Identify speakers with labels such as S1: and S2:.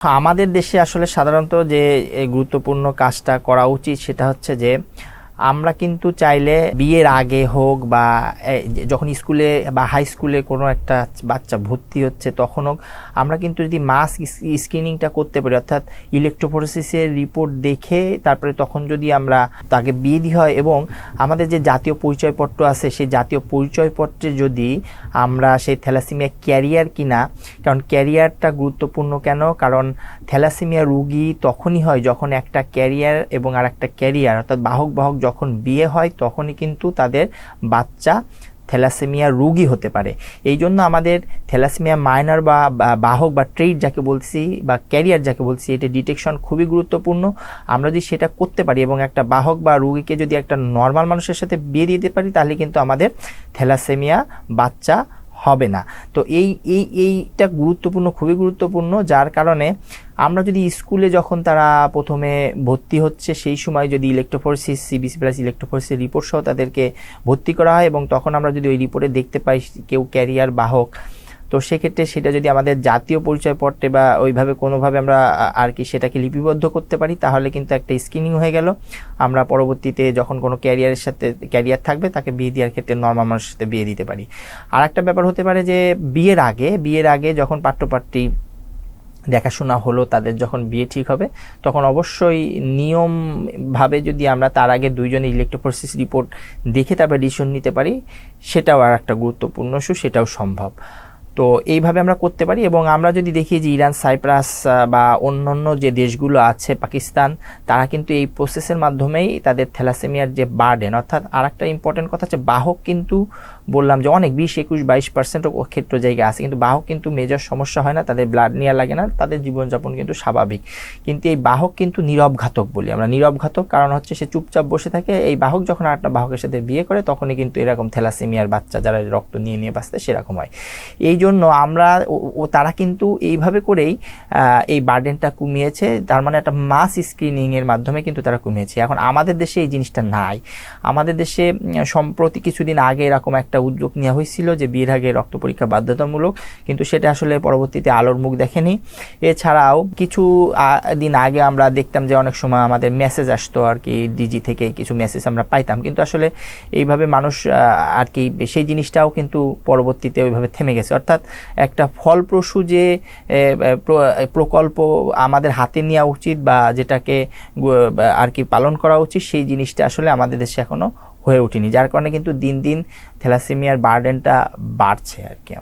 S1: আমাদের দেশে আসলে সাধারণত যে গুরুত্বপূর্ণ কাজটা করা উচিত সেটা হচ্ছে যে আমরা কিন্তু চাইলে বিয়ের আগে হোক বা যখন স্কুলে বা হাই স্কুলে কোনো একটা বাচ্চা ভর্তি হচ্ছে তখন হোক, আমরা কিন্তু যদি মাস স্ক্রিনিংটা করতে পারি, অর্থাৎ ইলেকট্রোফোরেসিসের রিপোর্ট দেখে তারপরে তখন যদি আমরা তাকে বিয়ে দিই হয় এবং আমাদের যে জাতীয় পরিচয়পত্র আছে, সেই জাতীয় পরিচয়পত্রে যদি আমরা সেই থ্যালাসিমিয়া ক্যারিয়ার কিনা, কারণ ক্যারিয়ারটা গুরুত্বপূর্ণ কেন? কারণ থ্যালাসিমিয়া রুগী তখনই হয় যখন একটা ক্যারিয়ার এবং আর একটা ক্যারিয়ার, অর্থাৎ বাহক বাহক যখন বিয়ে হয়, তখনই কিন্তু তাদের বাচ্চা থ্যালাসেমিয়া রোগী হতে পারে। এই জন্য আমাদের থ্যালাসেমিয়া মাইনার বা বাহক বা ট্রেড যাকে বলছি বা ক্যারিয়ার যাকে বলছি এটা ডিটেকশন খুবই গুরুত্বপূর্ণ। আমরা যদি সেটা করতে পারি এবং একটা বাহক বা রুগীকে যদি একটা নর্মাল মানুষের সাথে বিয়ে দিতে পারি, তাহলে কিন্তু আমাদের থ্যালাসেমিয়া বাচ্চা হবে না। তো এই এই, এইটা গুরুত্বপূর্ণ, খুবই গুরুত্বপূর্ণ, যার কারণে আমরা যদি স্কুলে যখন তারা প্রথমে ভর্তি হচ্ছে, সেই সময় যদি electrophoresis CBC plus electrophoresis report সহ তাদেরকে ভর্তি করা হয় এবং তখন আমরা যদি ওই রিপোর্টে দেখতে পাই, কেউ ক্যারিয়ার বাহক তো সেক্ষেত্রে সেটা যদি আমাদের জাতীয় পরিচয়পত্রে বা ওইভাবে কোনোভাবে আমরা আর কি সেটাকে লিপিবদ্ধ করতে পারি, তাহলে কিন্তু একটা স্ক্রিনিং হয়ে গেল। আমরা পরবর্তীতে যখন কোনো ক্যারিয়ারের সাথে, ক্যারিয়ার থাকবে, তাকে বিয়ে দেওয়ার ক্ষেত্রে নর্মাল মানুষের সাথে বিয়ে দিতে পারি। আর একটা ব্যাপার হতে পারে যে, বিয়ের আগে বিয়ের আগে যখন পাঠ্যপাঠ্যি দেখাশোনা হলো, তাদের যখন বিয়ে ঠিক হবে, তখন অবশ্যই নিয়মভাবে যদি আমরা তার আগে দুইজনে ইলেকট্রোফোরসিস রিপোর্ট দেখে তারপর ডিসিশন নিতে পারি, সেটাও আর একটা গুরুত্বপূর্ণ ইস্যু সেটাও সম্ভব। তো এইভাবে আমরা করতে পারি এবং আমরা যদি দেখি যে ইরান, সাইপ্রাস বা অন্যান্য যে দেশগুলো আছে, পাকিস্তান, তারা কিন্তু এই প্রসেসের মাধ্যমেই তাদের থ্যালাসেমিয়ার যে বার্ডেন অর্থাৎ আর একটা ইম্পর্টেন্ট কথা হচ্ছে বাহক কিন্তু বললাম যে অনেক বিশ, একুশ, বাইশ পার্সেন্ট ক্ষেত্র জায়গা আছে। কিন্তু বাহক কিন্তু মেজর সমস্যা হয় না, তাদের ব্লাড নেওয়া লাগে না, তাদের জীবনযাপন কিন্তু স্বাভাবিক। কিন্তু এই বাহক কিন্তু নীরব ঘাতক বলি আমরা। নীরব ঘাতক কারণ হচ্ছে সে চুপচাপ বসে থাকে। এই বাহক যখন আরেকটা বাহকের সাথে বিয়ে করে, তখনই কিন্তু এরকম থ্যালাসেমিয়ার বাচ্চা যারা রক্ত নিয়ে নিয়ে বাঁচতে সেরকম হয়। এই জন্য আমরা ও- তারা কিন্তু এইভাবে করেই এই বার্ডেনটা কমিয়েছে। তার মানে একটা মাস স্ক্রিনিংয়ের মাধ্যমে কিন্তু তারা কমিয়েছে। এখন আমাদের দেশে এই জিনিসটা নাই। আমাদের দেশে সম্প্রতি কিছুদিন আগে এরকম একটা উদ্যোগ নেওয়া হয়েছিল যে বিয়ের আগে রক্ত পরীক্ষা বাধ্যতামূলক, কিন্তু সেটা আসলে পরবর্তীতে আলোর মুখ দেখেনি। এছাড়াও কিছু দিন আগে আমরা দেখতাম যে অনেক সময় আমাদের মেসেজ আসতো আর কি ডিজি থেকে কিছু মেসেজ আমরা পাইতাম। কিন্তু আসলে এইভাবে মানুষ আর কি সেই জিনিসটাও কিন্তু পরবর্তীতে ওইভাবে থেমে গেছে। অর্থাৎ একটা ফলপ্রসূ যে প্রকল্প আমাদের হাতে নেওয়া উচিত বা যেটাকে আর কি পালন করা উচিত, সেই জিনিসটা আসলে আমাদের দেশে এখনও হয়ে ওঠেনি যার কারণে কিন্তু দিন দিন থ্যালাসেমিয়ার বার্ডেনটা বাড়ছে আর কি।